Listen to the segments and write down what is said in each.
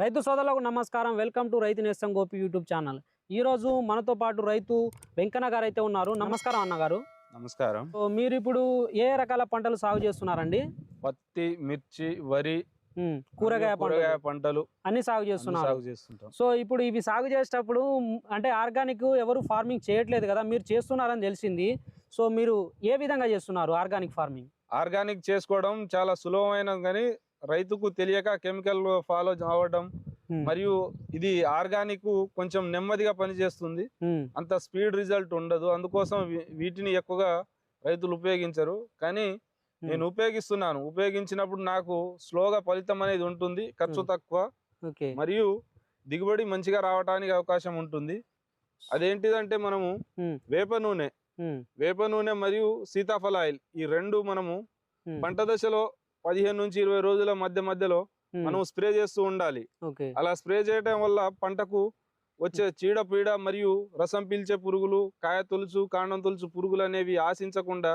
రైతు సోదరులకు నమస్కారం. వెల్కమ్ టు రైతు నేస్తం గోపి యూట్యూబ్ ఛానల్. ఈ రోజు మనతో పాటు రైతు వెంకన్న గారు అయితే ఉన్నారు. నమస్కారం అన్నగారు నమస్కారం. సో మీరు ఇప్పుడు ఏ రకాల పంటలు సాగు చేస్తున్నారండి? పత్తి మిర్చి వరి కూరగాయ కూరగాయ పంటలు. అన్ని సాగు చేస్తున్నారు. సాగు చేస్తుంటాం. సో ఇప్పుడు ఇవి సాగు చేసేటప్పుడు అంటే ఆర్గానిక్ ఎవరు ఫార్మింగ్ చేయట్లేదు కదా మీరు చేస్తున్నారని తెలిసింది. సో మీరు ఏ విధంగా చేస్తున్నారు ఆర్గానిక్ ఫార్మింగ్? ఆర్గానిక్ చేసుకోవడం చాలా సులభమైన కానీ రైతుకు తెలియక కెమికల్ ఫాలో అవ్వడం మరియు ఇది ఆర్గానిక్ కొంచెం నెమ్మదిగా పనిచేస్తుంది. అంత స్పీడ్ రిజల్ట్ ఉండదు. అందుకోసం వీటిని ఎక్కువగా రైతులు ఉపయోగించరు. కానీ నేను ఉపయోగిస్తున్నాను. ఉపయోగించినప్పుడు నాకు స్లోగా ఫలితం అనేది ఉంటుంది ఖర్చు. తక్కువ మరియు దిగుబడి మంచిగా రావడానికి అవకాశం ఉంటుంది. అదేంటిదంటే మనము వేప నూనె వేప నూనె మరియు సీతాఫల ఆయిల్ ఈ రెండు మనము పంట దశలో పదిహేను నుంచి ఇరవై రోజుల మధ్య మధ్యలో మనం స్ప్రే చేస్తూ ఉండాలి. అలా స్ప్రే చేయడం వల్ల పంటకు వచ్చే చీడ పీడ మరియు రసం పీల్చే పురుగులు కాయ తొలుచు కాండం తొలుచు పురుగులు అనేవి ఆశించకుండా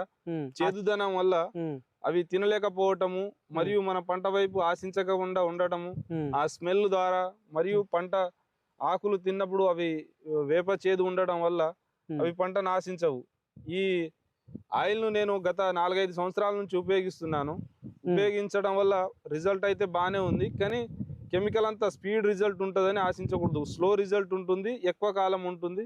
చేదుదనం వల్ల అవి తినలేకపోవటము మరియు మన పంట వైపు ఆశించకుండా ఉండటము ఆ స్మెల్ ద్వారా మరియు పంట ఆకులు తిన్నప్పుడు అవి వేప చేదు ఉండడం వల్ల అవి పంట నాశించవు. ఈ ఆయిల్ను నేను గత నాలుగైదు సంవత్సరాల నుంచి ఉపయోగిస్తున్నాను. ఉపయోగించడం వల్ల రిజల్ట్ అయితే బాగానే ఉంది. కానీ కెమికల్ అంతా స్పీడ్ రిజల్ట్ ఉంటుందని ఆశించకూడదు. స్లో రిజల్ట్ ఉంటుంది ఎక్కువ కాలం ఉంటుంది.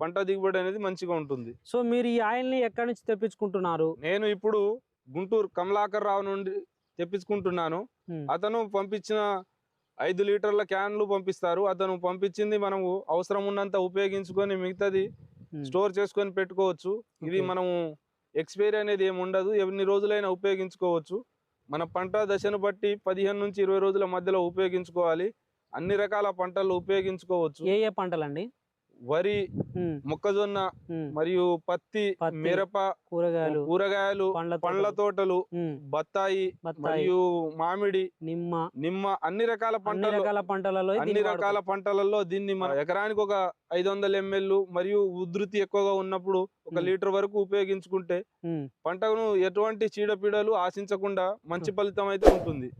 పంట దిగుబడి అనేది మంచిగా ఉంటుంది. సో మీరు ఈ ఆయిల్ని ఎక్కడి నుంచి తెప్పించుకుంటున్నారు? నేను ఇప్పుడు గుంటూరు కమలాకర్ రావు నుండి తెప్పించుకుంటున్నాను. అతను పంపించిన ఐదు లీటర్ల క్యాన్లు పంపిస్తారు. అతను పంపించింది మనము అవసరం ఉన్నంత ఉపయోగించుకొని మిగతాది స్టోర్ చేసుకొని పెట్టుకోవచ్చు. ఇది. మనము ఎక్స్పైరీ అనేది ఏమి ఉండదు. ఎన్ని రోజులైనా ఉపయోగించుకోవచ్చు. మన పంట దశను బట్టి పదిహేను నుంచి ఇరవై రోజుల మధ్యలో ఉపయోగించుకోవాలి. అన్ని రకాల పంటలు ఉపయోగించుకోవచ్చు. ఏ ఏ పంటలండి? వరి మొక్కజొన్న మరియు పత్తి మిరప కూరగాయలు కూరగాయలు పండ్ల తోటలు, బత్తాయి మరియు మామిడి నిమ్మ. నిమ్మ అన్ని రకాల పంటలు రకాల పంటలలో అన్ని రకాల పంటలలో దీన్ని మన ఎకరానికి ఒక ఐదు వందల ఎంఎల్ మరియు ఉధృతి ఎక్కువగా ఉన్నప్పుడు ఒక. లీటర్ వరకు ఉపయోగించుకుంటే పంటను ఎటువంటి చీడపీడలు ఆశించకుండా మంచి. ఫలితం అయితే ఉంటుంది.